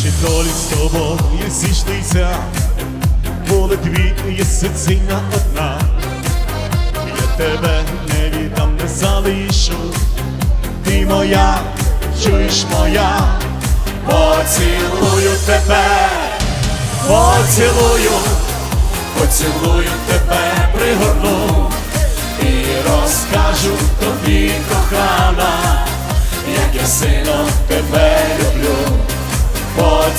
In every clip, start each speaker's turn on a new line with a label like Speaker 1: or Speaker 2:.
Speaker 1: Наші долі з тобою зійшлися, були дві, є сицина одна. Я тебе не віддам, не залишу. Ти моя, чуєш моя, поцілую тебе, поцілую, поцілую тебе, пригорну і розкажу тобі, кохана, як я люблю,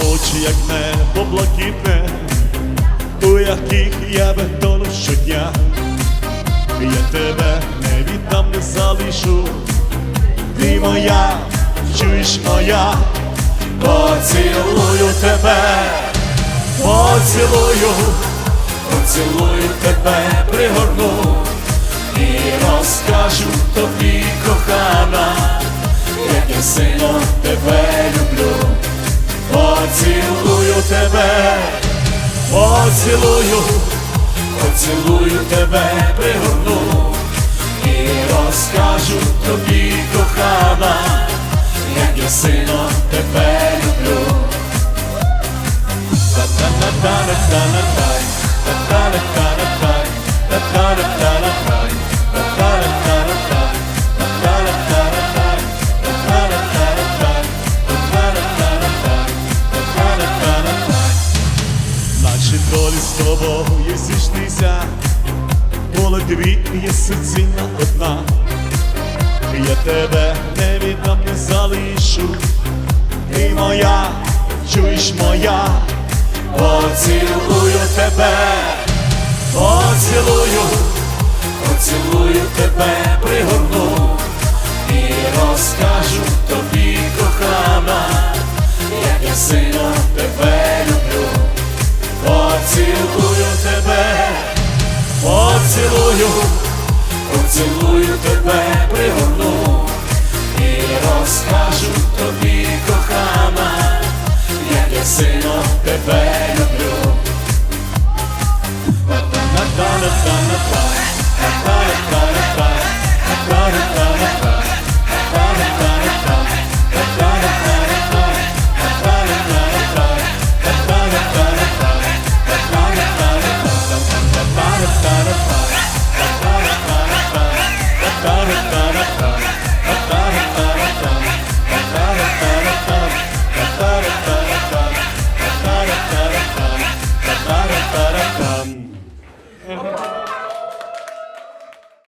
Speaker 1: Очі, як небо блакитне, у яких я бетону щодня, я тебе не віддам, не залишу, ти моя, чуєш моя, поцілую тебе, поцілую, поцілую тебе, пригорну. І розкажу тобі, кохана, як я сильно тебе люблю, поцілую тебе поцілую, поцілую тебе, пригорну і розкажу тобі, кохана, як я сильно тебе люблю. Та-та-та-та-та-та-тай, долі з тобою зійшлися, були дві, є серцина одна. Я тебе не віддам, не залишу. Ти моя, чуєш моя, поцілую тебе, поцілую, поцілую тебе, пригорну і розкажу тобі, кохана, як я сильно тебе поцілую, поцілую тебе, пригорну. І розкажу тобі, кохана, як я сильно тебе люблю. Та-та-та-та-та-та-та, Run, run, run.